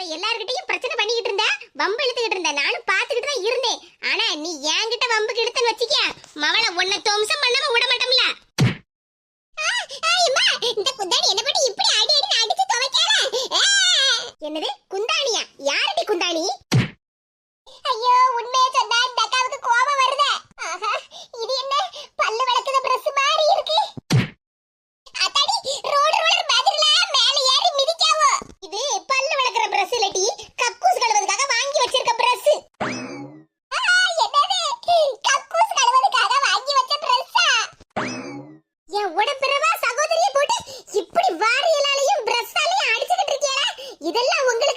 இப்ப எல்லார்கிட்டயும் பிரச்சனை பண்ணிக்கிட்டு இருந்த? வம்பு இழுத்துக்கிட்டு இருந்த. நானும் பாத்துக்கிட்டு தான் இருந்தேன். ஆனா நீ என்கிட்ட வம்பு இழுத்தன்னு வச்சுக்க. மவளை உன்னை தோம்சம் பண்ணாம விட மாட்டோம்ல. இதெல்லாம் உங்க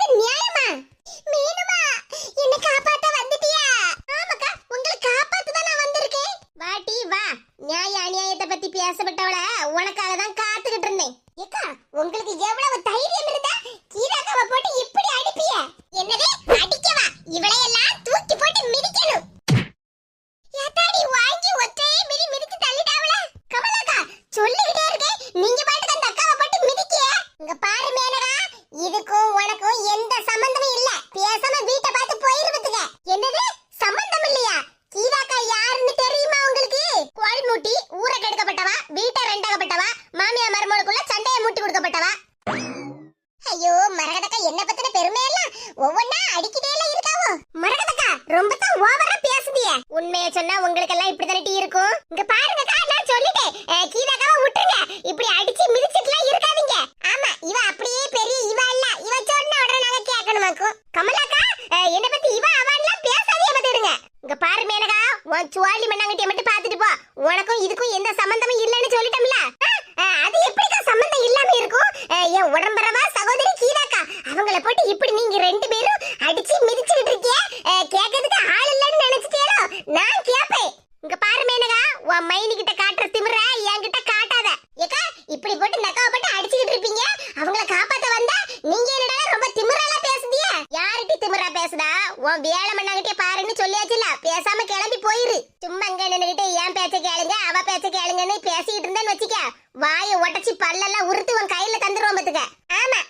ஐயோ மரகதக்கா என்ன பத்தின பெருமை எல்லாம் ஒவ்வொன்னா அடிக்கிட்டே இருக்காவோ? மரகதக்கா ரொம்ப தான் ஓவரா பேசுதிய. உண்மைய சொன்னா உங்களுக்கு எல்லாம் இப்படி தானே இருக்கும்? இங்க பாருங்கக்கா நான் சொல்லிட்டேன். கீதாக்காவை விட்டுருங்க. இப்படி அடிச்சு மிதிச்சிட்டுலாம் இருக்காதீங்க. ஆமா இவ அப்படியே பெரிய இவ இல்ல. இவ சொன்ன உடனே நாங்க கேட்கணுமாக்கும். கமலாக்கா என்ன பத்தி இவ அவன்லாம் பேசாதே பாத்துடுங்க. இங்க பாரு மேனகா உன் சுவாலி மண்ணாங்கட்டிய மட்டும் பாத்துட்டு போ. உனக்கும் இதுக்கும் எந்த சம்பந்தமும் இல்லைன்னு சொல்லிட்டோம்ல. அது எப்படிக்கா சம்பந்தம் இல்லாம இருக்கும்? என் உடம்பரவா அவங்கள போட்டு இப்படி நீங்க ரெண்டு பேரும் அடிச்சு மிதிச்சுக்கிட்டு இருக்கிய கேட்கறதுக்கு ஆள் இல்லைன்னு நினைச்சிட்டேரோ நான் கேட்பேன் இங்க பாரு மேனகா உன் மைனி கிட்ட காட்டுற திமிர என்கிட்ட காட்டாத. ஏக்கா இப்படி போட்டு நக்காவ போட்டு அடிச்சுக்கிட்டு இருப்பீங்க? அவங்கள காப்பாத்த வந்தா நீங்க என்னடா ரொம்ப திமிரால பேசுதிய யார்கிட்ட திமிரா பேசுதா? உன் வேலை மண்ணாங்கிட்டே பாருன்னு சொல்லியாச்சுல பேசாம கிளம்பி போயிரு. சும்மா அங்க நின்னுகிட்டு என் பேச்ச கேளுங்க அவ பேச்ச கேளுங்கன்னு பேசிக்கிட்டு இருந்தேன்னு வச்சுக்க. வாயை உடச்சி பல்லெல்லாம் உருத்து உன் கையில தந்துருவோம் பத்துக்க. ஆமா.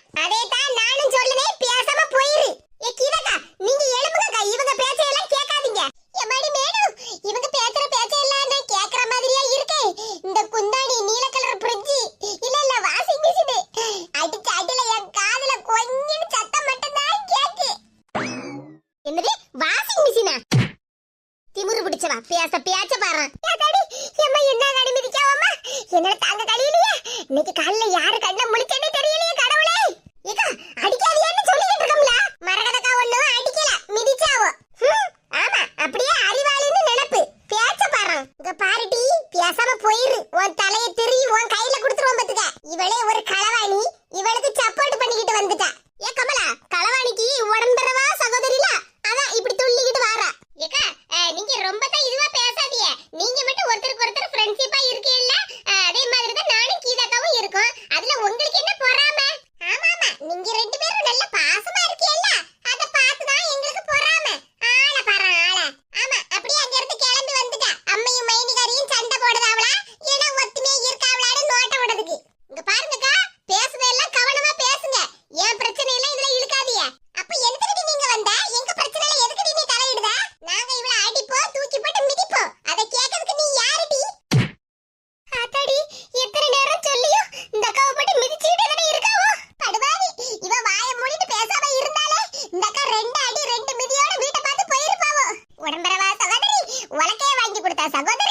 esa gota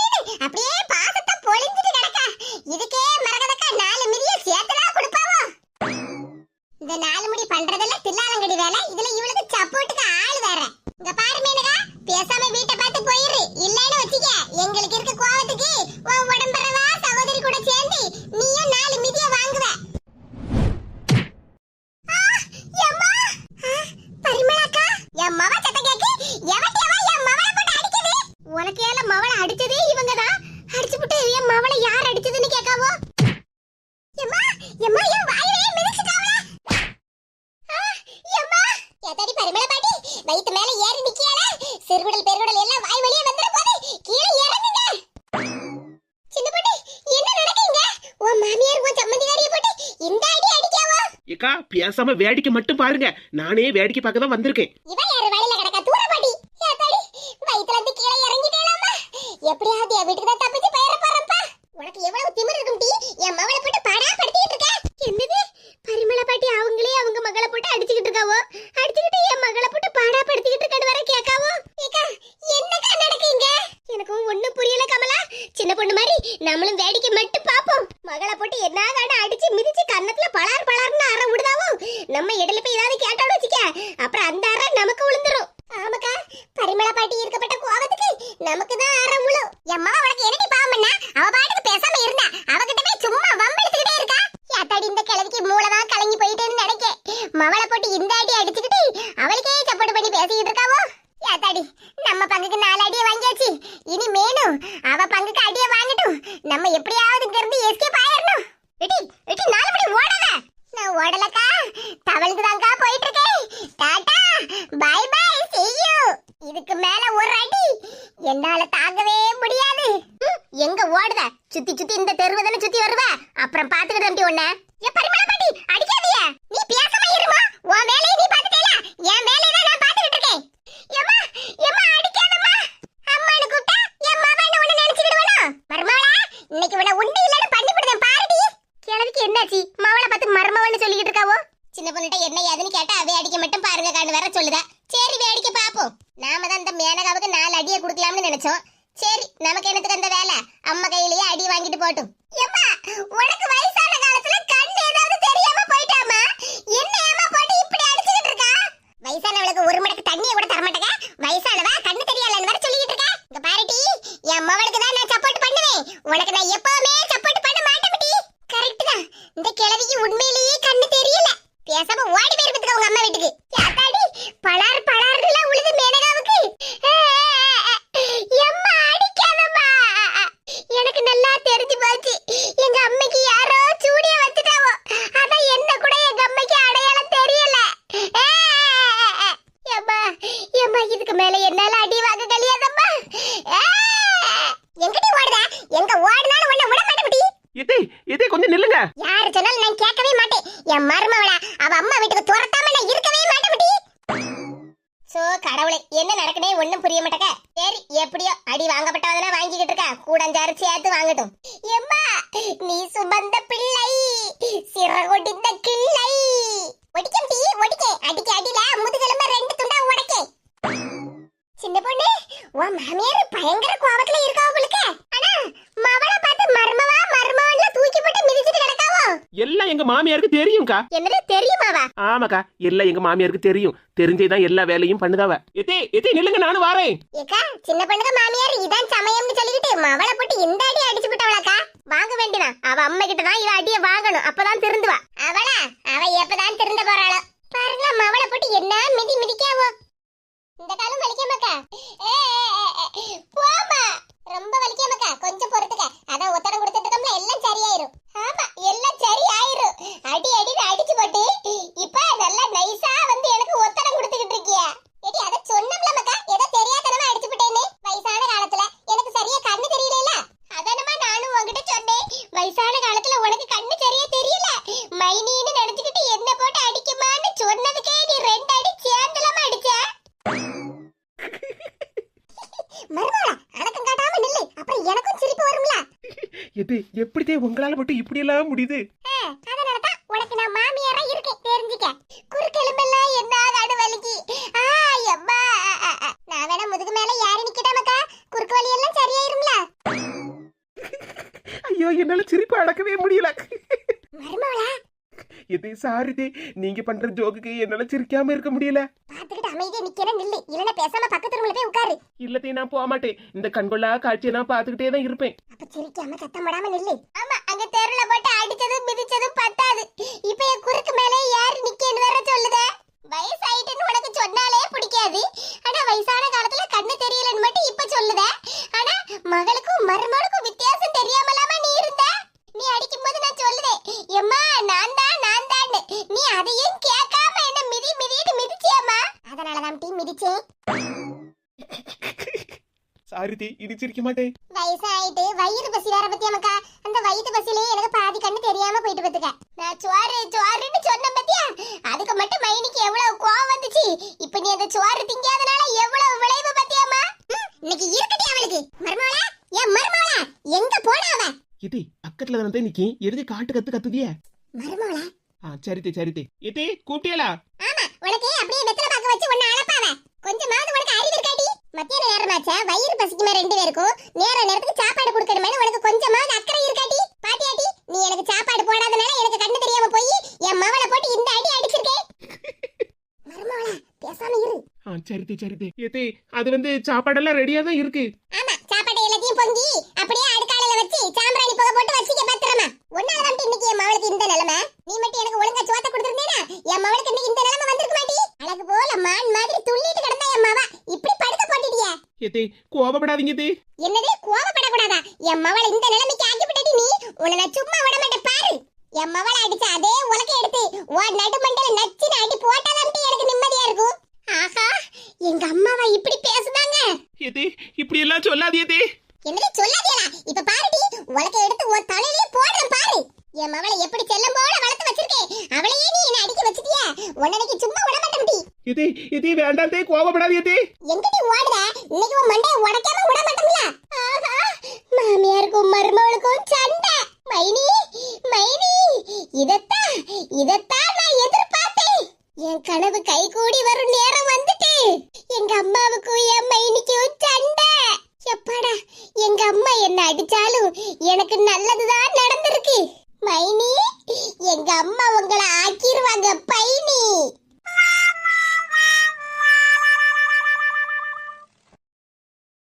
சிறுகுடல் பெருகுடல் எல்லாம் வாய் வழியா வந்துற போது கீழே இறங்குங்க. சின்ன பொண்ணு என்ன நடக்குங்க? உன் மாமியார் உன் சம்மந்திகாரிய போட்டு இந்த அடி அடிக்காவா? ஏக்கா பேசாம வேடிக்கை மட்டும் பாருங்க. நானே வேடிக்கை பார்க்க தான் வந்திருக்கேன். இவன் யாரு? வழியில கிடக்க தூர பாட்டி ஏத்தாடி வயித்துல இருந்து கீழே இறங்கிட்டேலாமா? எப்படியாவது என் வீட்டுக்கு தான் தப்பிச்சு பயிர போறப்பா உனக்கு எவ்வளவு திமிரு இருக்கும் டி? என் மவளை போட்டு நமக்கு தான் அரை முழு எம்மா உனக்கு என்னடி பாவம் பண்ணா அவ பாட்டுக்கு பேசாம இருந்தா அவகிட்ட போய் சும்மா வம்பெடுத்துக்கிட்டே இருக்கா யாத்தாடி இந்த கிழவிக்கு மூளை தான் கலங்கி போயிட்டேன்னு நினைக்க மவளை போட்டு இந்த அடி அடிச்சுக்கிட்டு அவளுக்கே சப்போர்ட் பண்ணி பேசிக்கிட்டு இருக்காவோ யாத்தாடி நம்ம பங்குக்கு நாலு அடியை வாங்கியாச்சு இனி மேலும் அவ பங்குக்கு அடியை வாங்கட்டும் நம்ம எப்படியாவது இங்க இருந்து எஸ்கேப் ஆயிரணும் எடி எடி நாலு மணி ஓடாத நான் ஓடலக்கா தவளுக்கு தான்க்கா போயிட்டு இருக்கேன் tata bye bye see you இதுக்கு மேல ஒரு அடி என்னால தாங்கவே முடியாது ம், எங்க ஓடுத சுத்தி சுத்தி இந்த தெருவு தானே சுத்தி வருவ அப்புறம் பாத்துக்கிட்டு தம்பி உன்ன ஏ பரிமள பாட்டி அடிக்காதீய நீ பேசாம இருமா உன் வேலையை நீ பாத்துட்டேல என் வேலையை தான் நான் பாத்துக்கிட்டு இருக்கேன் ஏம்மா ஏம்மா அடிக்காதம்மா அம்மானு கூப்பிட்டா என் மவன் உன்னை நினைச்சுக்கிடுவானோ மருமவளா இன்னைக்கு இவனை உண்டு இல்லன்னு பண்ணி விடுதேன் பாருடி கிழவிக்கு என்னாச்சு மவளை பார்த்து மருமவன்னு சொல்லிக்கிட்டு இருக்காவோ சின்ன பொண்ணுட்ட என்ன ஏதுன்னு கேட்டா வேடிக்கை மட்டும் பாருங்க காண்டு வேற சொல்லுதா சரி வேடிக்கை பாப்போம் நாம தான் இந்த மேனகாவுக்கு நாலு அடியை கொடுக்கலாம்னு நினைச்சோம் சரி நமக்கு என்னத்துக்கு அந்த வேலை அம்மா கையிலேயே அடி வாங்கிட்டு போட்டும் ஏம்மா உனக்கு வயசான காலத்துல கண் ஏதாவது தெரியாம போயிட்டாமா என்ன ஏமா போட்டு இப்படி அடிச்சுக்கிட்டு இருக்கா வயசானவளுக்கு ஒரு மடக்கு தண்ணியை கூட தர மாட்டேங்க வயசானவா கண்ணு தெரியலன்னு வேற சொல்லிக்கிட்டு இருக்கா இங்க பாருடி என் மவளுக்கு தான் நான் சப்போர்ட் பண்ணுவேன் உனக்கு நான் எப்பவுமே சப்போர்ட் பண்ண மாட்டேன் கரெக்ட் தான் இந்த கிழவிக்கு உண்மையிலேயே கண்ணு தெரியல பேசாம ஓடி போயிருப்பதுக்கு உங்க அம்மா வீட்டுக்கு யாத்தாடி பலார் பலார்லாம் உழுது மேனகாவுக்கு எம்மா அடிக்காதம்மா எனக்கு நல்லா தெரிஞ்சு போச்சு எங்க அம்மைக்கு யாரோ சூடிய வச்சுட்டாவோ அதான் என்ன கூட எங்க அம்மைக்கு அடையாளம் தெரியல எம்மா எம்மா இதுக்கு மேல என்னால அடி வாங்க கலியாதம்மா எங்கடி ஓடுத எங்க ஓடுனாலும் உன்னை விட மாட்டேன் இதே இதே கொஞ்சம் நில்லுங்க. யார் சொன்னாலும் நான் கேட்கவே மாட்டேன். என் மருமவளா அவ அம்மா வீட்டுக்கு துரத்தாம நான் இருக்கவே மாட்டேன் முடி சோ கடவுளே என்ன நடக்குனே ஒண்ணும் புரிய மாட்டேங்க. சரி எப்படியோ அடி வாங்கப்பட்டவதெல்லாம் வாங்கிக்கிட்டு இருக்கா. கூடஞ்சாறு சேர்த்து வாங்கட்டும். எம்மா நீ சுமந்த பிள்ளை. சிறகொடிந்த கிள்ளை. ஒடிக்கம் டீ ஒடிக்க. அடிக்க அடியில முதுகெலும்ப ரெண்டு துண்டா உடைக்க. சின்ன பொண்ணு உன் மாமியார் பயங்கர கோபத்துல இருக்கா உங்களுக்கு ஆனா மவளை பார்த்து மர்மவா மர்மவன்ல தூக்கி போட்டு மிதிச்சிட்டு கிடக்காவோ எல்லாம் எங்க மாமியாருக்கு தெரியும்க்கா. என்னது தெரியுமாவா? ஆமாக்கா எல்லாம் எங்க மாமியாருக்கு தெரியும். தெரிஞ்சே தான் எல்லா வேலையும் பண்ணுதாவ. எத்தே எத்தே நில்லுங்க நானும் வாரேன். ஏக்கா சின்ன பொண்ணுக்கு மாமியார் இதான் சமயம்னு சொல்லிக்கிட்டு மவளை போட்டு இந்த அடி அடிச்சு விட்டவளாக்கா வாங்க வேண்டியதான் அவ அம்மா கிட்ட தான் இவ அடிய வாங்கணும். அப்பதான் திருந்துவா. அவளா? அவ எப்பதான் திருந்த போறாளோ? பாருங்க மவளை போட்டு என்ன மிதி மிதிக்காவோ. இந்த காலம் ஏ, ஏ, போம்மா. ரொம்ப வலிக்காமக்கா கொஞ்சம் பொறுத்துக்க. அதான் ஒத்தடம் கொடுத்துட்டு இருக்கோம்ல எல்லாம் சரியாயிரும். அடி அடின்னு அடிச்சு போட்டு. இப்ப நல்லா நைஸா வந்து எனக்கு ஒத்தடம் கொடுத்துக்கிட்டு இருக்கியா. ஏடி அத சொன்னம்ல மக்கா ஏதோ தெரியாதனமா அடிச்சு விட்டேன்னு வயசான காலத்துல எனக்கு சரியா கண்ணு தெரியல அதனமா நானும் உன்கிட்ட சொன்னேன். வயசான காலத்துல உனக்கு கண்ணு சரியா தெரியல. மைனின்னு நினைச்சுக்கிட்டு என்ன போட்டு அடிக்குமான்னு சொன்னதுக்கே நீ ரெண்டு அடி சேர்ந்தலாம அடிச்ச. மருமகளா அடக்கம் காட்டாம நில்லு. அப்புறம் எனக்கும் சிரிப்பு வரும்ல. எது எப்படிதே உங்களால மட்டும் இப்படி எல்லாம் முடியுது அதனாலதான் உனக்கு நான் மாமியாரா இருக்கேன் தெரிஞ்சுக்க குறுக்கெலும்பெல்லாம் என்ன நடு வலிக்கு ஆ எம்மா நான் வேணா முதுகு மேல யாரு நிக்கட்டாமக்கா குறுக்கு வலி எல்லாம் சரியாயிரும்ல ஐயோ என்னால சிரிப்பு அடக்கவே முடியல மருமகளா இது சாரிதே நீங்க பண்ற ஜோக்குக்கு என்னால சிரிக்காம இருக்க முடியல. பாத்துக்கிட்டு அமைதியா நிக்கிறேன் நில்லு. இல்லன்னா பேசாம பக்கத்து ரூம்ல போய் உட்காரு. இல்லத்தே நான் போக மாட்டேன். இந்த கண்கொள்ளா காட்சியை நான் பார்த்துக்கிட்டே தான் இருப்பேன். அப்ப சிரிக்காம சத்தம் போடாம நில்லு. ஆமா அங்க தெருல போட்டு அடிச்சதும் மிதிச்சதும் பத்தாது. இப்ப என் குறுக்கு மேலே யாரு நிக்கன்னு வேற சொல்லுதே? வயசாயிட்டுன்னு உனக்கு சொன்னாலே பிடிக்காது. ஆனா வயசான காலத்துல கண்ணு தெரியலன்னு மட்டும் இப்ப சொல்லுதே. ஆனா மகளுக்கும் மருமகளுக்கும் மிதிட்டு மிதிச்சியம்மா அதனாலதான் டீ மிதிச்சேன் சாரி தே இனி சிரிக்க மாட்டேன் வயசாயிட்டு வயிறு பசி வேற பத்தியாமக்கா அந்த வயிற்று பசிலே எனக்கு பாதி கண்ணு தெரியாம போயிட்டு பத்துக்க. நான் சோறு சோறுன்னு சொன்ன பத்தியா? அதுக்கு மட்டும் மைனிக்கு எவ்வளவு கோவம் வந்துச்சு? இப்ப நீ அந்த சோறு திங்காதனால எவ்வளவு விளைவு பத்தியாமா இன்னைக்கு இருக்கட்டே அவளுக்கு. மர்மோளா ஏன் மர்மோளா எங்க போனா அவ? பக்கத்துல தானே நிக்கி. எதுக்கு காட்டு கத்து கத்துதிய. மர்மோளா ஆ சரிதே சரிதே எதே கூப்பிட்டியலா? ஆமா உனக்கு அப்படியே வெத்தலை பாக்க வச்சு உன்னை அழப்பாவ கொஞ்சமாவது மத்தியான நேரமாச்சா? வயிறு பசிக்குமே ரெண்டு பேருக்கும்? நேர நேரத்துக்கு சாப்பாடு கொடுக்கணுமே உனக்கு கொஞ்சமாவது அக்கறை இருக்காடி பாட்டியாட்டி நீ எனக்கு சாப்பாடு போடாதனால எனக்கு கண்ணு தெரியாம போய் என் மவளை போட்டு இந்த அடி அடிச்சிருக்கேன் மருமவளா பேசாம இரு. ஆ சரிதே சரிதே அது வந்து சாப்பாடெல்லாம் ரெடியா தான் இருக்கு. ஆமா சாப்பாடு எல்லாத்தையும் பொங்கி அப்படியே அடுக்காலையில வச்சு சாம்பிராணி புகை போட்டு வச்சுக்க பத்திரமா. உன்னால தான் இன்னைக்கு என் மவளுக்கு இந்த நிலைமை. நீ மட்டும் எனக்கு ஒழுங்கா சோத்த கொடுத்திருந்தேனா? என் மவளுக்கு இன்னைக்கு இந்த எதே கோபப்படாதீங்க தே. என்னது? கோவப்படக்கூடாதா? என் மவளை இந்த நிலைமைக்கு ஆக்கி விட்டடி நீ? உன்னை நான் சும்மா விட மாட்டேன் பாரு. என் மவளை அடிச்ச அதே உலக்க எடுத்து உன் நடுமண்டல நச்சுன்னு அடி போட்டாதான் எனக்கு நிம்மதியா இருக்கும்? ஆஹா எங்க அம்மாவா இப்படி பேசுதாங்க எதே இப்படி எல்லாம் சொல்லாதே தே. என்னது சொல்லாதீங்களா? இப்ப பாருடி உலக்க எடுத்து உன் தலையிலே போடுறேன் பாரு. என் மவளை எப்படி செல்லம் போல வளர்த்து வச்சிருக்கேன் அவளையே நீ என்ன அடிக்க வச்சிட்டியா? உன்னைக்கு சும்மா விட மாட்டேன் எதே எதே வேண்டாம் தே கோபப்படாதே தே. எங்கடி இன்னைக்கு